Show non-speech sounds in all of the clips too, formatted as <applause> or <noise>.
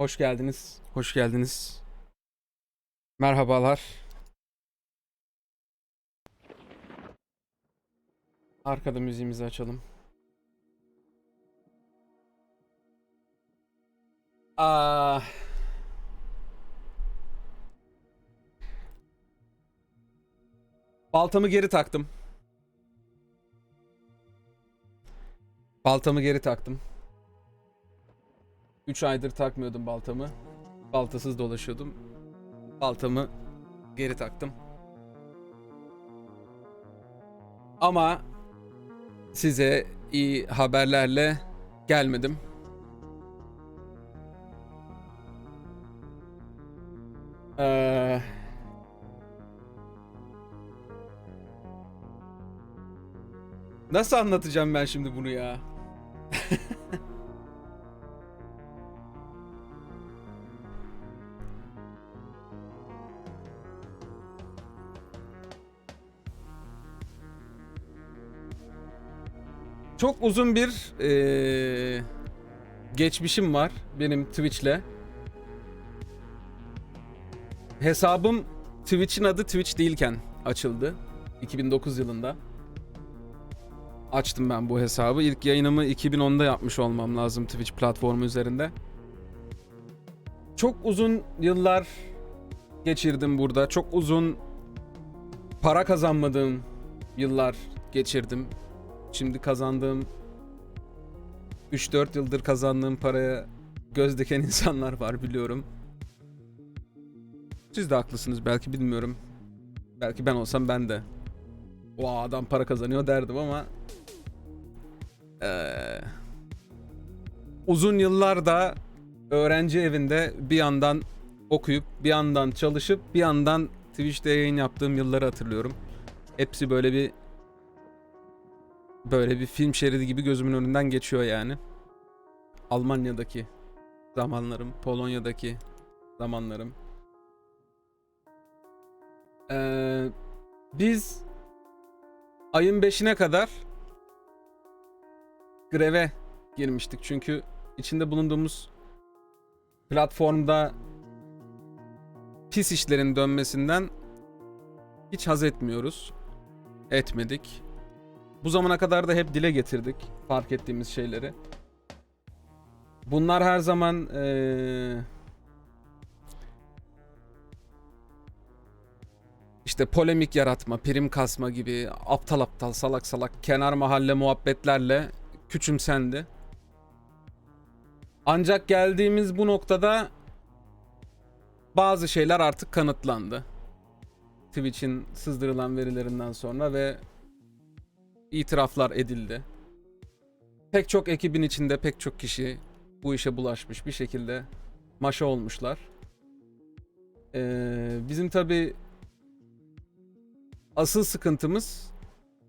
Hoş geldiniz. Hoş geldiniz. Merhabalar. Arkada müziğimizi açalım. Aa. Baltamı geri taktım. Baltamı geri taktım. 3 aydır takmıyordum baltamı. Baltasız dolaşıyordum. Baltamı geri taktım. Ama size iyi haberlerle gelmedim. Ee, nasıl anlatacağım ben şimdi bunu ya? <laughs> Çok uzun bir eee, geçmişim var benim Twitch'le. Hesabım Twitch'in adı Twitch değilken açıldı. 2009 yılında. Açtım ben bu hesabı. İlk yayınımı 2010'da yapmış olmam lazım Twitch platformu üzerinde. Çok uzun yıllar geçirdim burada. Çok uzun para kazanmadığım yıllar geçirdim. Şimdi kazandığım 3-4 yıldır kazandığım paraya göz diken <laughs> insanlar var biliyorum. Siz de haklısınız belki bilmiyorum. Belki ben olsam ben de. O adam para kazanıyor derdim ama eee, uzun yıllarda öğrenci evinde bir yandan okuyup bir yandan çalışıp bir yandan Twitch'te yayın yaptığım yılları hatırlıyorum. Hepsi böyle bir böyle bir film şeridi gibi gözümün önünden geçiyor yani. Almanya'daki zamanlarım, Polonya'daki zamanlarım. Ee, biz ayın 5'ine kadar greve girmiştik. Çünkü içinde bulunduğumuz platformda pis işlerin dönmesinden hiç haz etmiyoruz. Etmedik. Bu zamana kadar da hep dile getirdik fark ettiğimiz şeyleri. Bunlar her zaman eee, işte polemik yaratma, prim kasma gibi aptal aptal salak salak kenar mahalle muhabbetlerle küçümsendi. Ancak geldiğimiz bu noktada bazı şeyler artık kanıtlandı. Twitch'in sızdırılan verilerinden sonra ve itiraflar edildi. Pek çok ekibin içinde pek çok kişi bu işe bulaşmış bir şekilde maşa olmuşlar. Ee, bizim tabi asıl sıkıntımız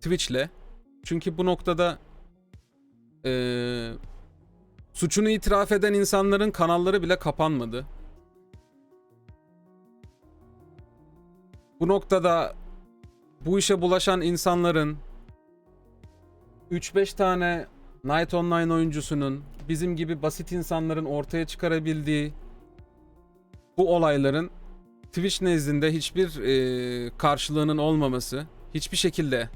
Twitch'le. Çünkü bu noktada ee, suçunu itiraf eden insanların kanalları bile kapanmadı. Bu noktada bu işe bulaşan insanların 3-5 tane Night Online oyuncusunun bizim gibi basit insanların ortaya çıkarabildiği bu olayların Twitch nezdinde hiçbir e, karşılığının olmaması, hiçbir şekilde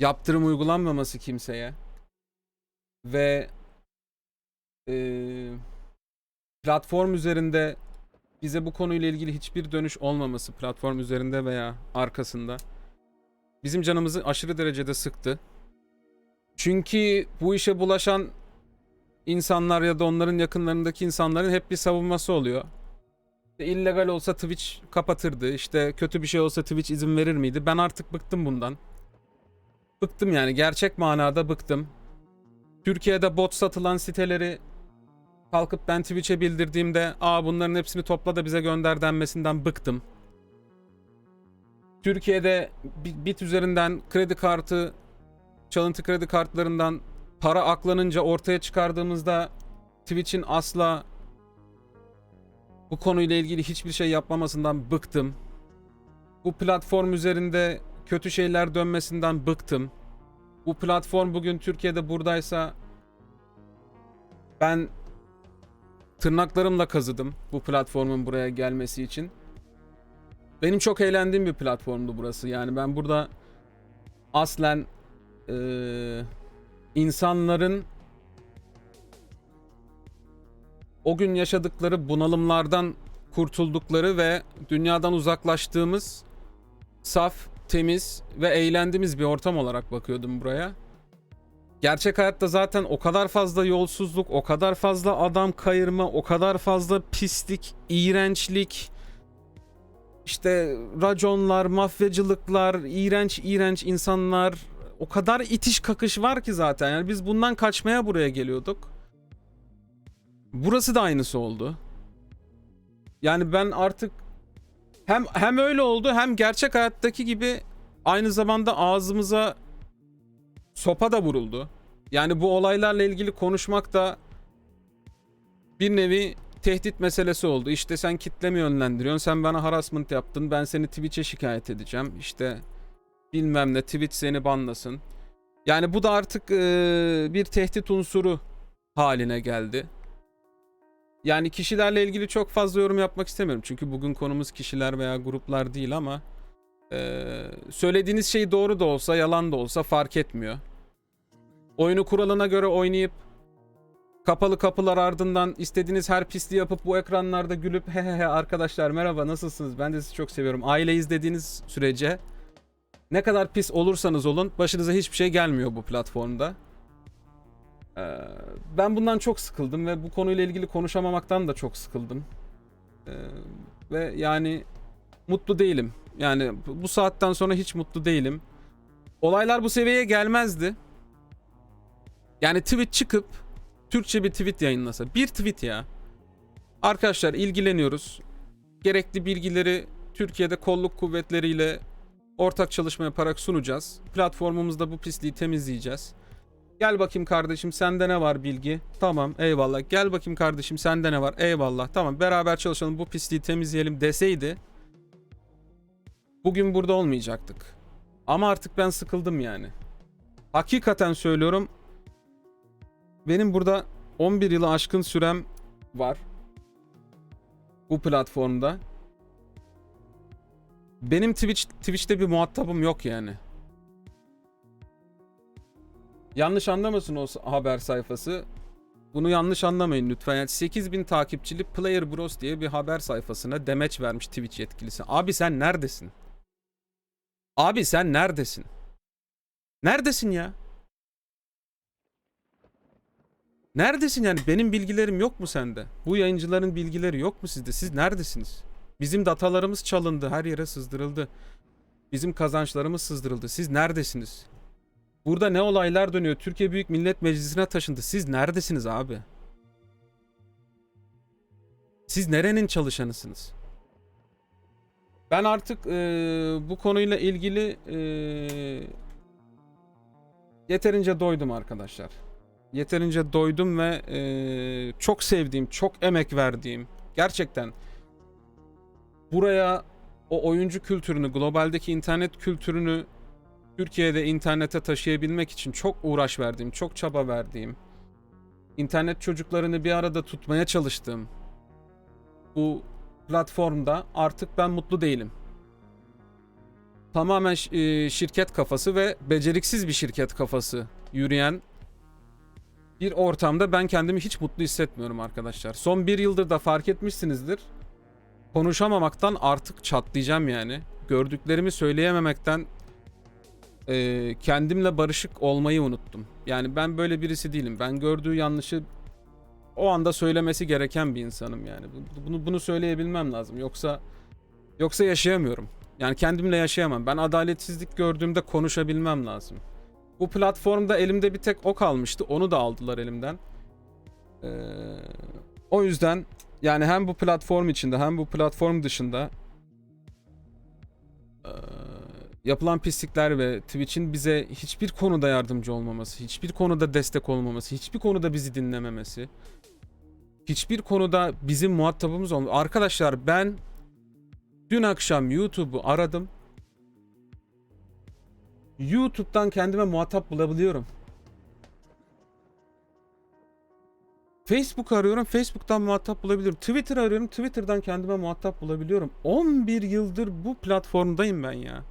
yaptırım uygulanmaması kimseye ve e, platform üzerinde bize bu konuyla ilgili hiçbir dönüş olmaması platform üzerinde veya arkasında bizim canımızı aşırı derecede sıktı. Çünkü bu işe bulaşan insanlar ya da onların yakınlarındaki insanların hep bir savunması oluyor. İşte olsa Twitch kapatırdı. İşte kötü bir şey olsa Twitch izin verir miydi? Ben artık bıktım bundan. Bıktım yani gerçek manada bıktım. Türkiye'de bot satılan siteleri kalkıp ben Twitch'e bildirdiğimde aa bunların hepsini topla da bize gönder denmesinden bıktım. Türkiye'de bi- bit üzerinden kredi kartı çalıntı kredi kartlarından para aklanınca ortaya çıkardığımızda Twitch'in asla bu konuyla ilgili hiçbir şey yapmamasından bıktım. Bu platform üzerinde kötü şeyler dönmesinden bıktım. Bu platform bugün Türkiye'de buradaysa ben tırnaklarımla kazıdım bu platformun buraya gelmesi için. Benim çok eğlendiğim bir platformdu burası. Yani ben burada aslen eee, insanların o gün yaşadıkları bunalımlardan kurtuldukları ve dünyadan uzaklaştığımız saf, temiz ve eğlendiğimiz bir ortam olarak bakıyordum buraya. Gerçek hayatta zaten o kadar fazla yolsuzluk, o kadar fazla adam kayırma, o kadar fazla pislik, iğrençlik, işte raconlar, mafyacılıklar, iğrenç iğrenç insanlar, o kadar itiş kakış var ki zaten. Yani biz bundan kaçmaya buraya geliyorduk. Burası da aynısı oldu. Yani ben artık hem hem öyle oldu hem gerçek hayattaki gibi aynı zamanda ağzımıza sopa da vuruldu. Yani bu olaylarla ilgili konuşmak da bir nevi tehdit meselesi oldu. İşte sen kitlemi yönlendiriyorsun. Sen bana harassment yaptın. Ben seni Twitch'e şikayet edeceğim. İşte bilmem ne Twitch seni banlasın. Yani bu da artık eee, bir tehdit unsuru haline geldi. Yani kişilerle ilgili çok fazla yorum yapmak istemiyorum. Çünkü bugün konumuz kişiler veya gruplar değil ama eee, söylediğiniz şey doğru da olsa yalan da olsa fark etmiyor. Oyunu kuralına göre oynayıp kapalı kapılar ardından istediğiniz her pisliği yapıp bu ekranlarda gülüp he he he arkadaşlar merhaba nasılsınız ben de sizi çok seviyorum. Aile izlediğiniz sürece ne kadar pis olursanız olun başınıza hiçbir şey gelmiyor bu platformda. Ee, ben bundan çok sıkıldım ve bu konuyla ilgili konuşamamaktan da çok sıkıldım. Ee, ve yani mutlu değilim. Yani bu saatten sonra hiç mutlu değilim. Olaylar bu seviyeye gelmezdi. Yani tweet çıkıp Türkçe bir tweet yayınlasa. Bir tweet ya. Arkadaşlar ilgileniyoruz. Gerekli bilgileri Türkiye'de kolluk kuvvetleriyle ortak çalışma yaparak sunacağız. Platformumuzda bu pisliği temizleyeceğiz. Gel bakayım kardeşim sende ne var bilgi? Tamam eyvallah. Gel bakayım kardeşim sende ne var? Eyvallah. Tamam beraber çalışalım bu pisliği temizleyelim deseydi bugün burada olmayacaktık. Ama artık ben sıkıldım yani. Hakikaten söylüyorum. Benim burada 11 yılı aşkın sürem var. Bu platformda. Benim Twitch Twitch'te bir muhatabım yok yani. Yanlış anlamasın o haber sayfası. Bunu yanlış anlamayın lütfen. Yani 8000 takipçili Player Bros diye bir haber sayfasına demeç vermiş Twitch yetkilisi. Abi sen neredesin? Abi sen neredesin? Neredesin ya? Neredesin yani? Benim bilgilerim yok mu sende? Bu yayıncıların bilgileri yok mu sizde? Siz neredesiniz? Bizim datalarımız çalındı, her yere sızdırıldı. Bizim kazançlarımız sızdırıldı. Siz neredesiniz? Burada ne olaylar dönüyor? Türkiye Büyük Millet Meclisi'ne taşındı. Siz neredesiniz abi? Siz nerenin çalışanısınız? Ben artık eee, bu konuyla ilgili eee, yeterince doydum arkadaşlar. Yeterince doydum ve eee, çok sevdiğim, çok emek verdiğim, gerçekten buraya o oyuncu kültürünü, globaldeki internet kültürünü Türkiye'de internete taşıyabilmek için çok uğraş verdiğim, çok çaba verdiğim, internet çocuklarını bir arada tutmaya çalıştığım bu platformda artık ben mutlu değilim. Tamamen e, şirket kafası ve beceriksiz bir şirket kafası yürüyen bir ortamda ben kendimi hiç mutlu hissetmiyorum arkadaşlar. Son bir yıldır da fark etmişsinizdir. Konuşamamaktan artık çatlayacağım yani. Gördüklerimi söyleyememekten e, kendimle barışık olmayı unuttum. Yani ben böyle birisi değilim. Ben gördüğü yanlışı o anda söylemesi gereken bir insanım yani. Bu- Bunu bunu söyleyebilmem lazım. Yoksa yoksa yaşayamıyorum. Yani kendimle yaşayamam. Ben adaletsizlik gördüğümde konuşabilmem lazım. Bu platformda elimde bir tek o kalmıştı. Onu da aldılar elimden. Ee, o yüzden yani hem bu platform içinde hem bu platform dışında yapılan pislikler ve Twitch'in bize hiçbir konuda yardımcı olmaması, hiçbir konuda destek olmaması, hiçbir konuda bizi dinlememesi, hiçbir konuda bizim muhatabımız olmaması. Arkadaşlar ben dün akşam YouTube'u aradım. YouTube'dan kendime muhatap bulabiliyorum. Facebook arıyorum, Facebook'tan muhatap bulabiliyorum. Twitter arıyorum, Twitter'dan kendime muhatap bulabiliyorum. 11 yıldır bu platformdayım ben ya.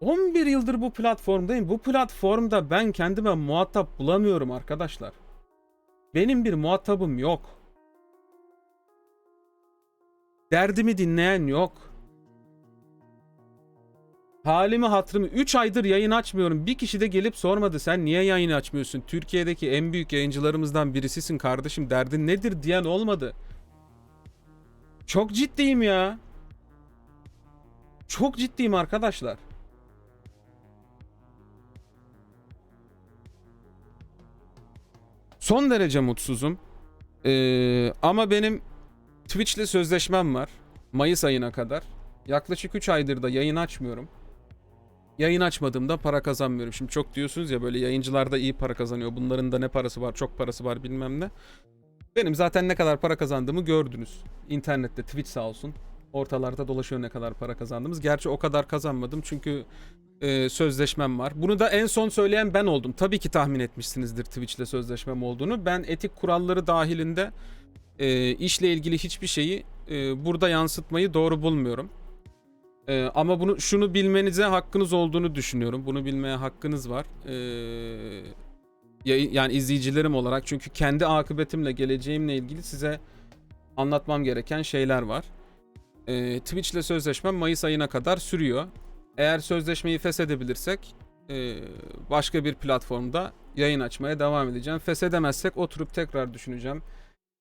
11 yıldır bu platformdayım. Bu platformda ben kendime muhatap bulamıyorum arkadaşlar. Benim bir muhatabım yok. Derdimi dinleyen yok. Halimi hatırımı 3 aydır yayın açmıyorum. Bir kişi de gelip sormadı sen niye yayın açmıyorsun? Türkiye'deki en büyük yayıncılarımızdan birisisin kardeşim derdin nedir diyen olmadı. Çok ciddiyim ya. Çok ciddiyim arkadaşlar. Son derece mutsuzum. Ee, ama benim Twitch'le sözleşmem var. Mayıs ayına kadar. Yaklaşık 3 aydır da yayın açmıyorum. Yayın açmadığımda para kazanmıyorum. Şimdi çok diyorsunuz ya böyle yayıncılar da iyi para kazanıyor. Bunların da ne parası var, çok parası var bilmem ne. Benim zaten ne kadar para kazandığımı gördünüz. İnternette Twitch sağ olsun. Ortalarda dolaşıyor ne kadar para kazandığımız. Gerçi o kadar kazanmadım çünkü e, sözleşmem var. Bunu da en son söyleyen ben oldum. Tabii ki tahmin etmişsinizdir Twitch'le sözleşmem olduğunu. Ben etik kuralları dahilinde e, işle ilgili hiçbir şeyi e, burada yansıtmayı doğru bulmuyorum. E, ama bunu şunu bilmenize hakkınız olduğunu düşünüyorum. Bunu bilmeye hakkınız var. E, yayın- yani izleyicilerim olarak çünkü kendi akıbetimle geleceğimle ilgili size anlatmam gereken şeyler var. E, Twitch'le sözleşmem Mayıs ayına kadar sürüyor. Eğer sözleşmeyi feshedebilirsek e, başka bir platformda yayın açmaya devam edeceğim. Feshedemezsek oturup tekrar düşüneceğim.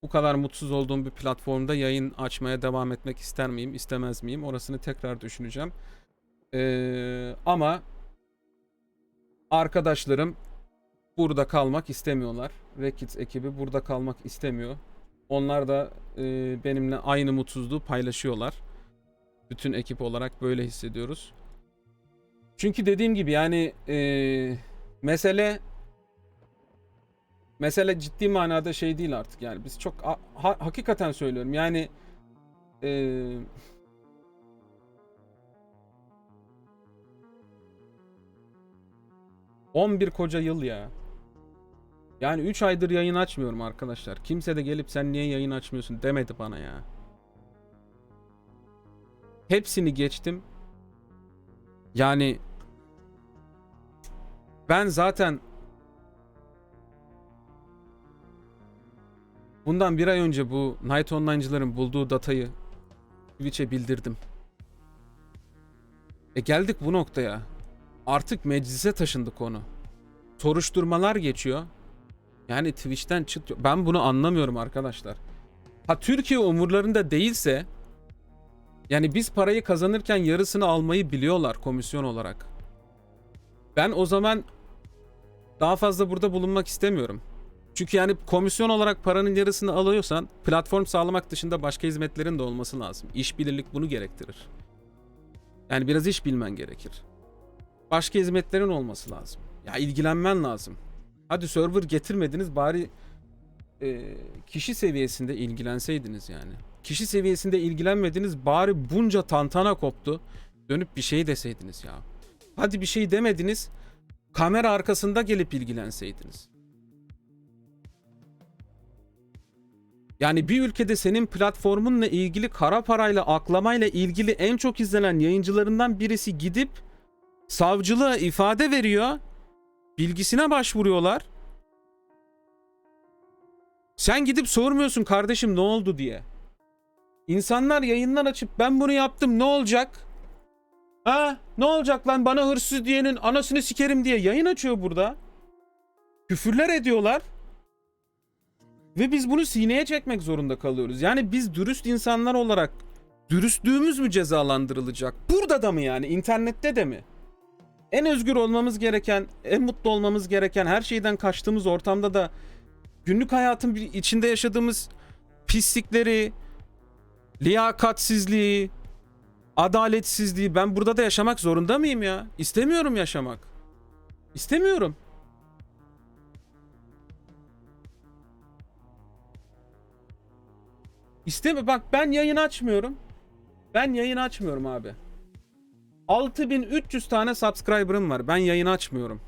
Bu kadar mutsuz olduğum bir platformda yayın açmaya devam etmek ister miyim, istemez miyim? Orasını tekrar düşüneceğim. Ee, ama arkadaşlarım burada kalmak istemiyorlar. Rekids ekibi burada kalmak istemiyor. Onlar da e, benimle aynı mutsuzluğu paylaşıyorlar. Bütün ekip olarak böyle hissediyoruz. Çünkü dediğim gibi yani e, mesele mesele ciddi manada şey değil artık yani biz çok ha- ha- hakikaten söylüyorum yani e, ...11 koca yıl ya. Yani 3 aydır yayın açmıyorum arkadaşlar. Kimse de gelip sen niye yayın açmıyorsun demedi bana ya. Hepsini geçtim. Yani ben zaten bundan bir ay önce bu Night Online'cıların bulduğu datayı Twitch'e bildirdim. E geldik bu noktaya. Artık meclise taşındı konu. Soruşturmalar geçiyor. Yani Twitch'ten çıt. Ben bunu anlamıyorum arkadaşlar. Ha Türkiye umurlarında değilse yani biz parayı kazanırken yarısını almayı biliyorlar komisyon olarak. Ben o zaman daha fazla burada bulunmak istemiyorum. Çünkü yani komisyon olarak paranın yarısını alıyorsan platform sağlamak dışında başka hizmetlerin de olması lazım. İşbirlik bunu gerektirir. Yani biraz iş bilmen gerekir. Başka hizmetlerin olması lazım. Ya ilgilenmen lazım. Hadi server getirmediniz bari e, kişi seviyesinde ilgilenseydiniz yani. Kişi seviyesinde ilgilenmediniz bari bunca tantana koptu. Dönüp bir şey deseydiniz ya. Hadi bir şey demediniz. Kamera arkasında gelip ilgilenseydiniz. Yani bir ülkede senin platformunla ilgili kara parayla aklamayla ilgili en çok izlenen yayıncılarından birisi gidip savcılığa ifade veriyor. Bilgisine başvuruyorlar. Sen gidip sormuyorsun kardeşim ne oldu diye. İnsanlar yayınlar açıp ben bunu yaptım ne olacak? Ha ne olacak lan bana hırsız diyenin anasını sikerim diye yayın açıyor burada. Küfürler ediyorlar. Ve biz bunu sineye çekmek zorunda kalıyoruz. Yani biz dürüst insanlar olarak dürüstlüğümüz mü cezalandırılacak? Burada da mı yani? İnternette de mi? En özgür olmamız gereken, en mutlu olmamız gereken, her şeyden kaçtığımız ortamda da günlük hayatın içinde yaşadığımız pislikleri, liyakatsizliği, adaletsizliği ben burada da yaşamak zorunda mıyım ya? İstemiyorum yaşamak. İstemiyorum. İsteme bak ben yayın açmıyorum. Ben yayın açmıyorum abi. 6300 tane subscriber'ım var. Ben yayın açmıyorum.